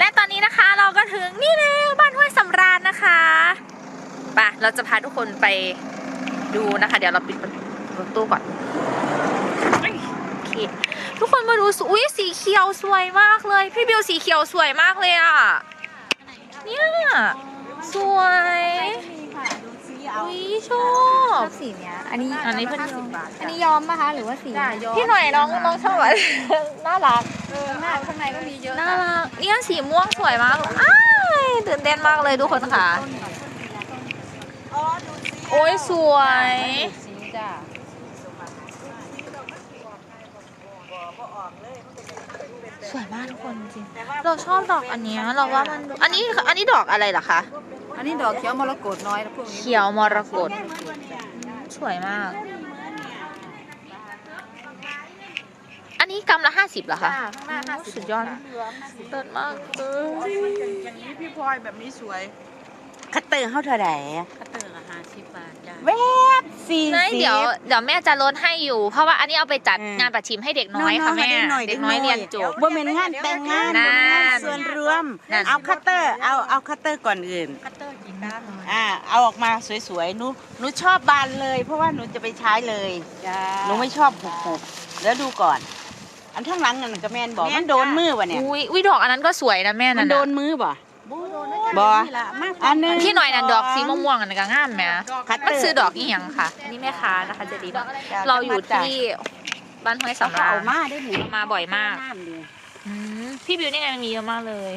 และตอนนี้นะคะเราก็ถึงนี่แล้วบ้านห้วยสำราญนะคะไปะเราจะพาทุกคนไปดูนะคะ เดี๋ยวเราปิดประตูก่อนโอเคทุกคนมาดูสอุ้ยสีเขียวสวยมากเลย พี่บิวสีเขียวสวยมากเลยอะเนี่ยสวย เอาอุ้ยชชออบบสีเนี้ย อันนี้อันนี้เพิ่นห้าสิบบาทอันนี้ยอมปะคะหรือว่าสีพี่หน่อยน้องน้องชอบอะน่ารักเออหน้าข้างในก็มีเยอะน่ารักเนี่ยสีม่วงสวยมากเลยอ้ายตื่นเต้นมากเลยทุกคนค่ะอ๋อดูซิโอ้ยสวยสีจ้าสวยมากทุกคนจริงเราชอบดอกอันเนี้ยเราว่ามันอันนี้อันนี้ดอกอะไรเหรอคะ อันนี้ดอกเขียวมรกตน้อยแล้วพวกนี้เขียวมรกตสวยมาก อันนี้กำละห้าสิบเหรอคะจ้าข้างหน้าห้าสิบสุดยอดเลิศมากเลยอย่างนี้พี่พลอยแบบนี้สวยคัตเตอร์เท่าเท่าไหร่คัตเตอร์ละห้าสิบบาทจ้าแวบสี่ไม่สิบเดี๋ยวเดี๋ยวแม่จะลดให้อยู่ เพราะว่าอันนี้เอาไปจัดอืมงานประชิมให้เด็กน้อยค่ะแม่น้อยๆเด็กน้อยเรียนจบบ่เป็นงานแต่งงานนั่บ่นเป็นงานส่วนรวมนั่นเอาคัตเตอร์เอาเอาคัตเตอร์ก่อนอื่นคัตเต อร์กี่ก้านอ่าเอาออกมาสวยๆหนูหนูชอบบานเลย เพราะว่าหนูจะไปใช้เลยจ้า หนูไม่ชอบหุบๆแล้วดูก่อน อันข้างหลังนั่นก็แม่นบอกมันโดนมือวะเนี่ยอุ้ยอุ้ยดอกอันนั้นก็สวยนะแม่มันั่นนโดน่ะนมือบ่บบออมากอันหนึงพี่หน่อยนั่นดอกสีม่วงๆอันนั้นก็งามแหม่คัตเตอร์ มันซื้อดอกอีหยังค่ะอันนี่แม่ค้านะคะเจดีบอกเราอยู่ที่บ้านห้วยเขาสำก็ราเอาญ มาได้หนิมาบ่อยมาก น้ำดีอืมพี่บิวนี่ไงมันมีเยอะมากเลย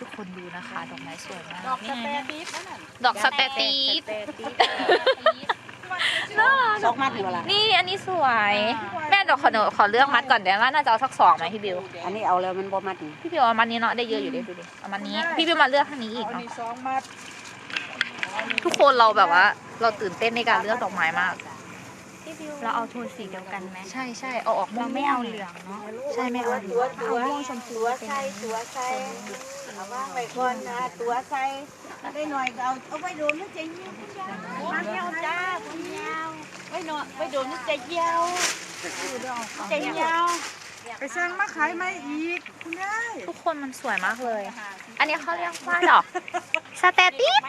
ทุกคนดูนะคะ ดอกไม้สวยมากดอกนี่สไงเปรย์ปี๊บนั่นน่ะดอกสเตตีสแต่ตีน่ารักสองมัดหรือเปล่านี่อันนี้สวย แม่เดี๋ยวขอหนูขอเลือกมัดก่อนเดี๋ยวว่าน่าจะเอาสักสองไหมพี่บิว อันนี้เอาแล้วมันบ่มัดนี่พี่บิวเอามัดนี้เนาะได้เยอะอยู่เด้ดูดิเอามัดนี้พี่บิวมาเลือกทางนี้อีกอันเนาะ นี้สองมัดทุกคนเราแบบว่า เราตื่นเต้นในการเลือกดอกไม้มาก เราเอาโทนสีเดียวกันไหมใช่ใช่เอาออกม่วเรางๆไม่เอาเหลืองเนาะใช่ไม่เอาเหลืองเอาม่วงชมพูตัวเป็นใส่ตัวใส่ เอาวางไว้ก่อนนะตัวใส่ได้หน่อยก็เอาเอาไว้โดนมันจะเหี่ยวมาเหี่ยวจ้าคุณเหี่ยวไว้หน่อยไว้โดนมันจะเหี่ยวจะเหี่ยวไปสร้างมาขายไหมอีกคุณได้ทุกคนมันสวยมากเลย อันนี้เขาเรียกว่าดอกสเตติส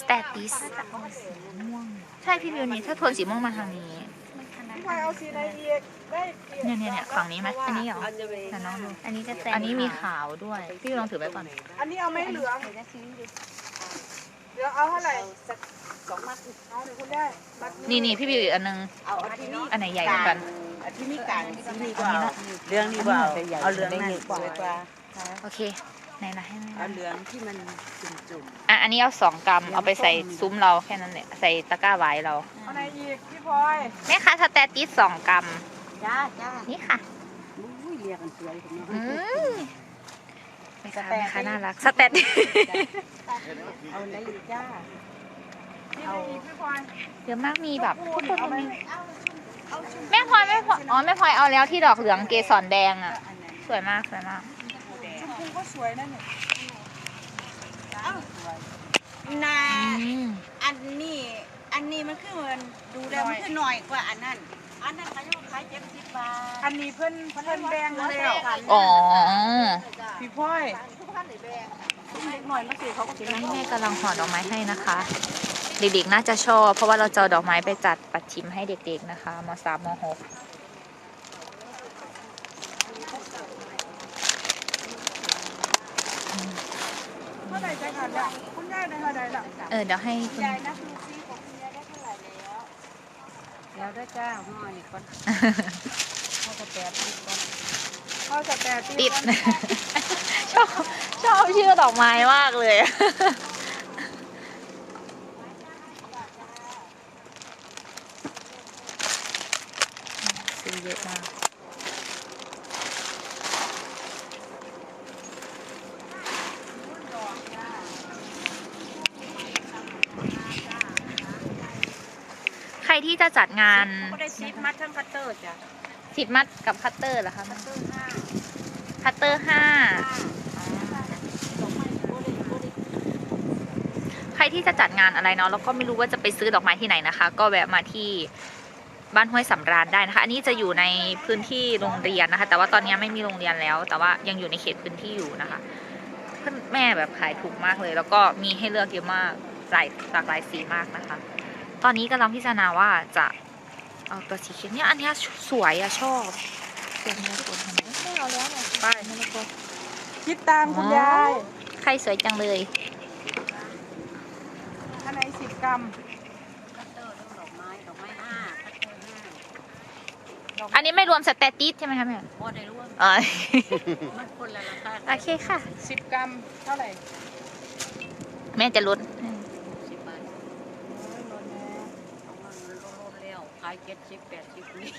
สเตติสใช่พี่บิวนี่ถ้าโทนสีม่วงมาทางนี้ พี่พลอยเอาสีไหนอีกได้อีกเนี่ยเนี่ยเนี่ยฝั่งนี้ไหมอันนี้เหรอแต่น้องดูอันนี้จะแต่อันนี้มีขาวด้วย พี่บิวลองถือไว้ก่อน อันนี้เอาไหม่เหลืองเดี๋ยวเอาเท่าไหร่สองมัดเอาเดี๋ยวคุณได้มัดนี่นี่พี่บิวอีกอันนึงเอาอันที่นี่อันไหนใหญ่กว่ากันอันที่นี่กลางสีนี่กว่าเอาเรื่องนี้กว่าเอาเอาเหลืองนั่นสวยกว่าโอเค ไหนนะให้หน่เอาอยเหลืองที่มันจุ่มอะอันนี้เอาสองกรัมเอาไปใส่ซุ้มเราแค่นั้นแหละใส่ตะกร้าไว้เราเอาไหนอีกพี่พลอยแม่คะสเตติสสองกรัมๆจ้าจ้านี่ค่ะอุ้ยเรียกกันสวยผมเนาะอืมแม่ค้าแม่ค้าน่ารักสเตติสเอาอะไรอีกจ้าที่ไหนอีกพี่พลอยเยอะมากมีแบบทุกคนมันมีแม่พลอยแม่พลอยอ๋อแม่พลอยเอาแล้วที่ดอกเหลืองเกสรแดงอะ สวยมากสวยมากชมพู ก็สวยนั่นนี่นาอืมอันนี้ อันนี้มันคือมันดูแล้วมันคือหน่อยกว่าอันนั้น อันนั้นขาจะขายเจ็ดสิบบาท อันนี้เพิ่นเพิ่นแบงแล้วอ๋อพี่พลอยหน่อยเมาสิเขาก็กินนี่แม่กำลังห่อดอกไม้ให้นะคะ เด็กๆน่าจะชอบ เพราะว่าเราจะเอาดอกไม้ไปจัดปัดชิมให้เด็กๆนะคะมสามมหก เท่าไหร่ใจขาดละคุณได้ได้เท่าไหร่ละเออเดี๋ยวให้คุณยายนับดูซิของคุณยายได้เท่าไหร่แล้วแล้วได้จ้าห้อยนี่ก่อนเขาจะแปดสิบก่อนเขาจะแต่ติดชอบชอบชื่อดอกไม้มากเลยซื้อเยอะมาก ใครที่ จะจัดงานเขาได้ซิปมัดทั้งคัตเตอร์จ้ะสิบมัดกับคัตเตอร์เหรอคะคัตเตอร์ห้าคัตเตอร์ห้าใครที่จะจัดงานอะไรเนาะแล้วก็ไม่รู้ว่าจะไปซื้อดอกไม้ที่ไหนนะคะ ก็แวะมาที่บ้านห้วยสำราญได้นะคะ อันนี้จะอยู่ในพื้นที่โรงเรียนนะคะ แต่ว่าตอนนี้ไม่มีโรงเรียนแล้ว แต่ว่ายังอยู่ในเขตพื้นที่อยู่นะคะเพื่อนแม่แบบขายถูกมากเลย แล้วก็มีให้เลือกเยอะมากหลายหลากหลายสีมากนะคะ ตอนนี้กำลังพิจารณาว่าจะเอาตัวสีเขียวเนี่ยอันเนี้ยสวยอะชอบเสียงมรกตเห็นไหมไม่เอาแล้วเนี่ยป้ายมรกตคิดตามคุณยายใครสวยจังเลยอันไหนสิบกรัมดอกไม้ดอกไม้ห้าอันนี้ไม่รวมสเตติสใช่ไหมคะแม่พอได้ร่วมเออมันคนละราคาโอเคค่ะสิบกรัมเท่าไหร่ แม่จะลด สิบบาทเอามาลด แล้วขายเจ็ดสิบแปดสิบนี่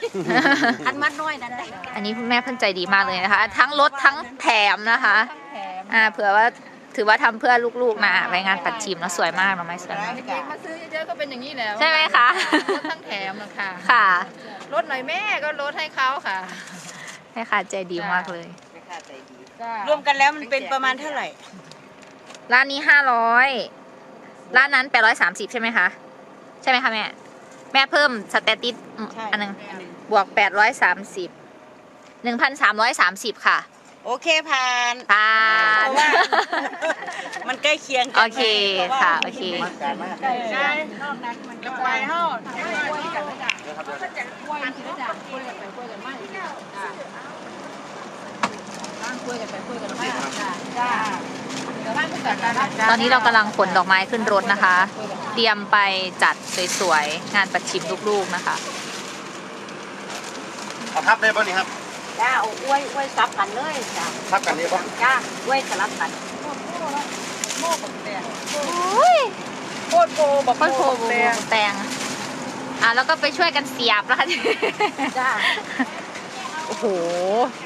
อันมัดน้อยนั่นได้อันนี้แม่เพิ่นใจดีมากเลยนะคะ ทั้งลดทั้งแถมนะคะ ทั้งแถมอ่าเผื่อว่าถือว่าทำเพื่อลูกๆนะไปงานปัดชิมแล้วสวยมากเนาะไม่สวยมากจริงๆมาซื้อเยอะๆก็เป็นอย่างนี้แหล้วใช่ไหมคะ ลดทั้งแถมนะค่ะค่ะ ลดหน่อยแม่ก็ลดให้เขาค่ะแม่ค่ะใจดีมากเลยจ้ารวมกันแล้วมันเป็นประมาณเท่าไหร่ ร้านนี้ห้าร้อยร้านนั้นแปดร้อยสามสิบใช่ไหมคะ ใช่ไหมคะแม่ แม่เพิ่มสเตติสใช่อันหนึงบวกแปดร้อยสามสิบหนึ่งพันสามร้อยสามสิบค่ะโอเคผ่านผ่าเพน ราะว่ามันใกล้เคียงกัโอเคพราว่าค่ะโอเคใช่นอกนั้นมันก็ไปเท่าคุยกันนะจ๊ะคุยกันนะจ๊ะคุยกันไปคุยกันมาอีกจ้ะ บ้านคุยกันไปคุยกันมาจ้ะจ้าเดี๋ยวบ้านคุยกันนะตอนนี้เรากำลังขนดอกไม้ขึ้นรถนะคะ เตรียมไปจัดสวยๆ งานปัดชิมลูกๆนะคะเอาทับได้ป่ะนี่ครับจ้าเอาอ้วยอ้วยซับกันเลยจ้าทับกันได้ป่ะจ้าอ้วยสลับกันโม่กับแตงโอ้ยโคตรโบบอกโคตรโคบูแตงอะแล้วก็ไปช่วยกันเสียบนะคะจ้า โอ้โห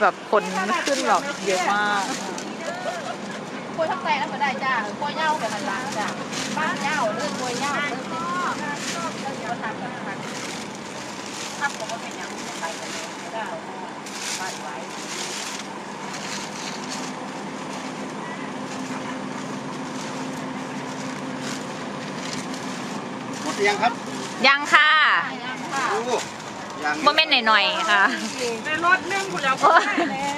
แบบคนขึ้นแบบเยอะมากคุยทั้งแตงแล้วก็ได้จ้าคุยเย้ากันนะจ้าบ้านเย้าเรื่องคุยเย้าเรื่องนี้เดี๋ยวทำกันค่ะทับผมก็เป็นอย่างไปกันเลยจ้าบ้านไว้หมดยังครับ ยังค่ะโอ้ยัง โมเมนต์หน่อยๆค่ะ ในรถเรื่องคุณแล้วก็ได้แล้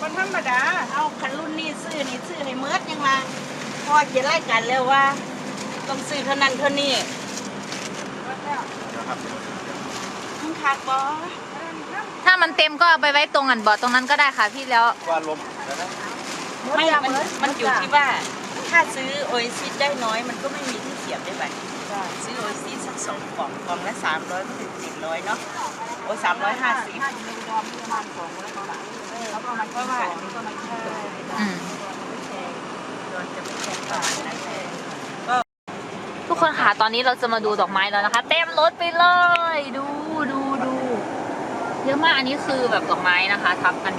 คนธรรมดาเอาคันรุ่นนี้ซื้อนี่ซื้อให้เมิดยังมาพอเขียนรายการแล้วว่า ต้องซื้อเท่านั้นเท่านี้นะครับคุณคักบอถ้ามันเต็มก็เอาไปไว้ตรงอันบอร์ดตรงนั้นก็ได้ค่ะพี่แล้วว่าลมแล้วนะไม่มันมันอยู่ที่ว่า ถ้าซื้อโอซิสได้น้อย มันก็ไม่มีที่เสียบได้ไหมซื้อโอซิ สองกล่องกล่องละสามร้อยถึงสี่ร้อยเนาะโอ้สามร้อยห้าสิบเพราะว่าอันนี้ก็ไม่ใช่อืมจะไม่แพงกว่านะทุกคนค่ะ ตอนนี้เราจะมาดูดอกไม้แล้วนะคะ เต็มรถไปเลย ดูดูดู เยอะมากอันนี้คือแบบดอกไม้นะคะทับกัน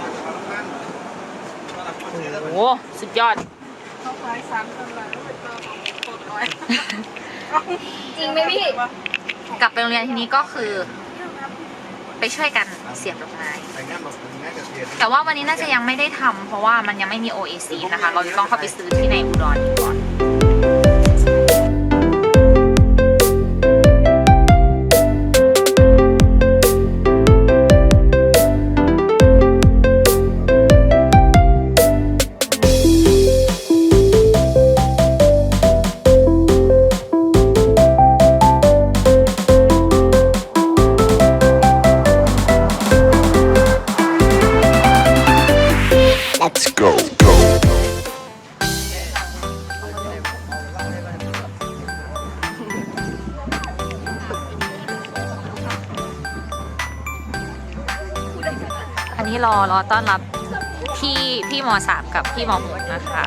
โอ้โหสุดยอดเขาขายสามตลาดแล้วไปเจอหกร้อย จริงไหมพี่กลับไปโรงเรียนทีนี้ก็คือ ไปช่วยกันเสียบดอกไม้แต่งงานแบบงานเกษียณแต่ว่าวันนี้น่าจะยังไม่ได้ทำเพราะว่ามันยังไม่มี OAC นะคะ เราจะต้องเข้าไปซื้อที่ในอุดรอีกก่อน Let's go อันนี้รอรอต้อนรับพี่พี่มสามกับพี่มหกนะคะ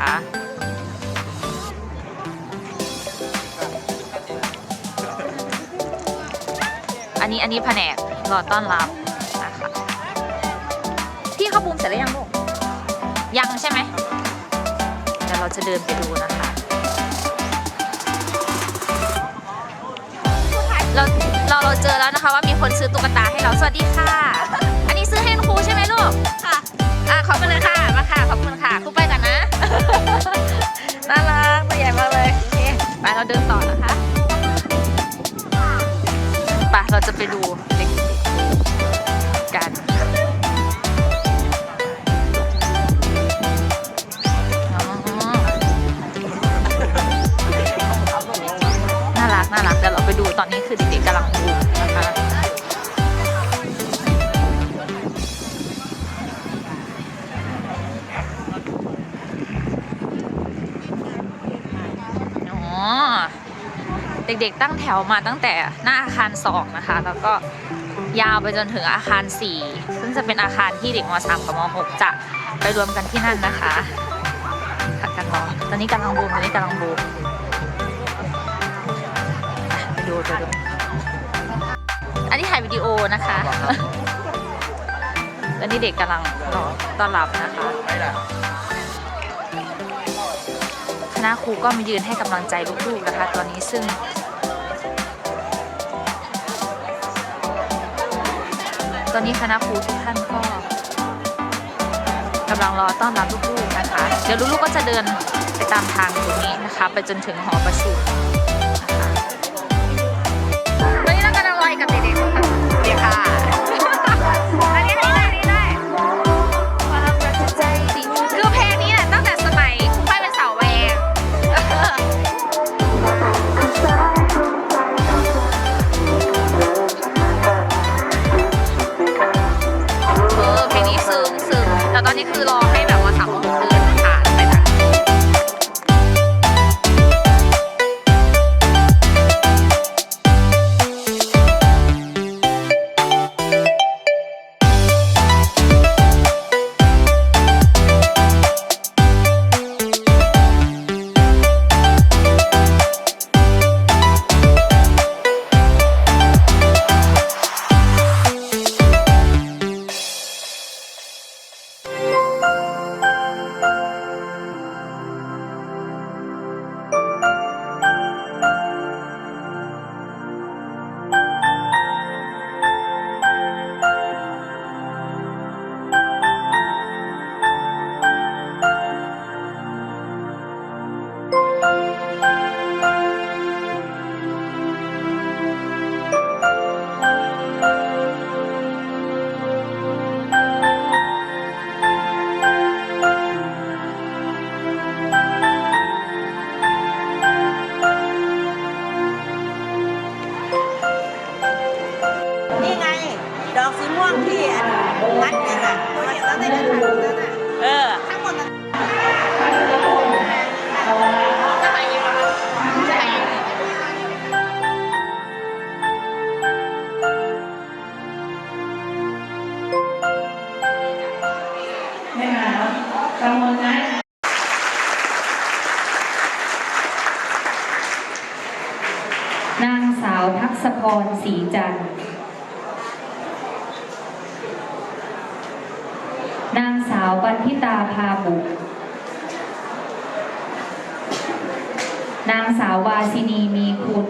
อันนี้อันนี้แผนกรอต้อนรับนะคะ พี่เขาบูมเสร็จแล้วยังลูก ยังใช่ไหมเดี๋ยวเราจะเดินไปดูนะคะ เราเราเราเจอแล้วนะคะว่ามีคนซื้อตุ๊กตาให้เรา สวัสดีค่ะ อันนี้ซื้อให้ครูใช่ไหมลูก ค่ะ อะขอบคุณเลยค่ะ มาค่ะ ขอบคุณค่ะครูไปกันนะ น่ารักตัวใหญ่มากเลยโอเคไปเราเดินต่อนะคะ ไปเราจะไปดู ด็กๆตั้งแถวมาตั้งแต่หน้าอาคารสองนะคะ แล้วก็ยาวไปจนถึงอาคาร 4 ซึ่งจะเป็นอาคารที่เด็กม .3 กับม .6 จะไปรวมกันที่นั่นนะคะผัดกันรอตอนนี้กำลังบูมตอนนี้กำลังบูมไปดูไปดูอันนี้ถ่ายวิดีโอนะคะ ตอนนี้เด็กกำลังรอต้อนรับนะคะคณะครูก็มายืนให้กำลังใจลูกๆนะคะ ตอนนี้ซึ่ง ตอนนี้คณะครูทุกท่านก็กำลังรอต้อนรับลูกๆนะคะ เดี๋ยวลูกๆก็จะเดินไปตามทางตรงนี้นะคะ ไปจนถึงหอประชุม น นางสาวบันทิตาพาบุกนางสาววาสินีมีคุณ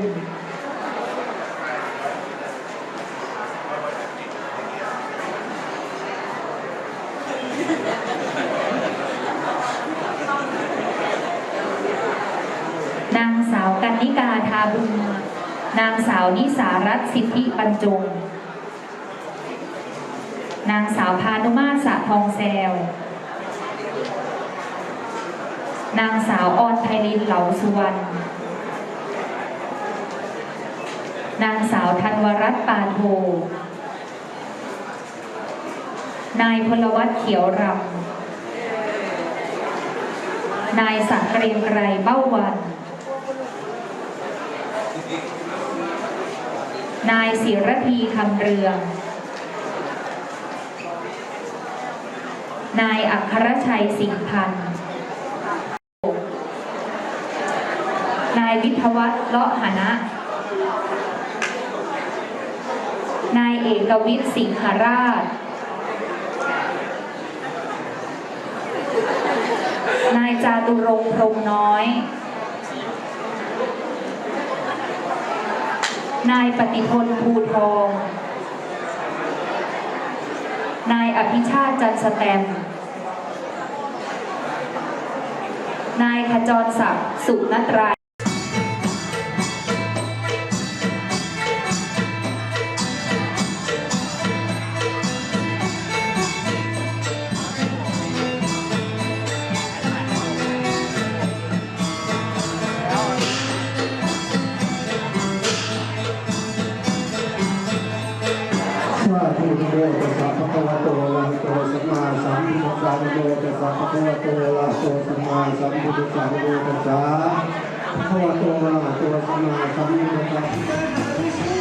นางสาวกันนิกาทาบุญนางสาวนิสารัตสิทธิบรรจง นางสาวพานุมาตรสะทองแซว นางสาวออนไพลินเหลาสุวรรณ นางสาวธันวรัตน์ปานโท นายพลวัตเขียวรำ นายสังเกรียงไกรเบ้าวัน นายศิรพีคำเรือง นายอัครชัยสิงห์พันธ์นายวิทวัฒน์เลาะหนะ นายเอกวิทย์สิงหราช นายจาตุรงค์พรมน้อย นายปฏิพลภูทอง นายอภิชาติจันทร์สแตม นายขจรศักดิ์สุนตรายว่า โตอะระหะโตสัมมาสัมพุทธัสสะ